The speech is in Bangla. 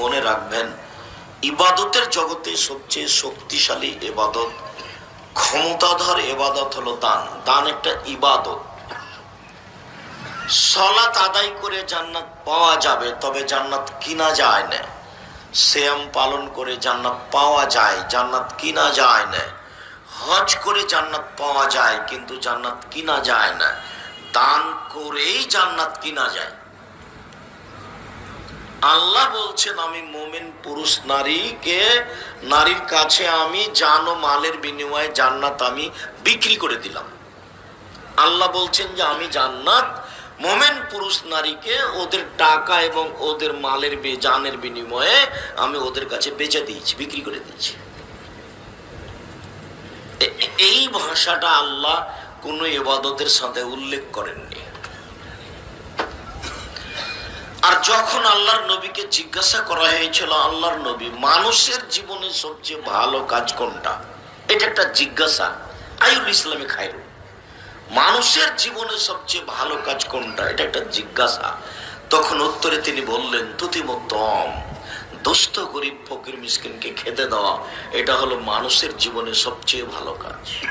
মনে রাখবেন, ইবাদতের জগতে সবচেয়ে শক্তিশালী এবাদত ক্ষমতাধর এবাদত হলো দান। দান একটা ইবাদত। সলাত আদায় করে জান্নাত পাওয়া যাবে, তবে জান্নাত কিনা যায় না। শ্যাম পালন করে জান্নাত পাওয়া যায়, জান্নাত কিনা যায় না। হজ করে জান্নাত পাওয়া যায়, কিন্তু জান্নাত কিনা যায় না। দান করেই জান্নাত কিনা যায়। আল্লাহ বলছেন, আমি মোমেন পুরুষ নারীকে, নারীর কাছে আমি জান ও মালের বিনিময়ে জান্নাত আমি বিক্রি করে দিলাম। আল্লাহ বলছেন যে, আমি জান্নাত, মোমেন পুরুষ নারীকে ওদের টাকা এবং ওদের মালের জানের বিনিময়ে আমি ওদের কাছে বেচে দিয়েছি, বিক্রি করে দিয়েছি। এই ভাষাটা আল্লাহ কোনো এবাদতের সাথে উল্লেখ করেননি। আর যখন আল্লাহর নবীকে জিজ্ঞাসা করা হয়েছিল, আল্লাহর নবী, মানুষের জীবনে সবচেয়ে ভালো কাজ কোনটা? এটা একটা জিজ্ঞাসা। আইউল ইসলামে খাইরু মানুষের জীবনে সবচেয়ে ভালো কাজ কোনটা? এটা একটা জিজ্ঞাসা। তখন উত্তরে তিনি বললেন, তুতিমত্তম দোস্ত গরিব, ফকির, মিসকিনকে খেতে দেওয়া, এটা হলো মানুষের জীবনে সবচেয়ে ভালো কাজ।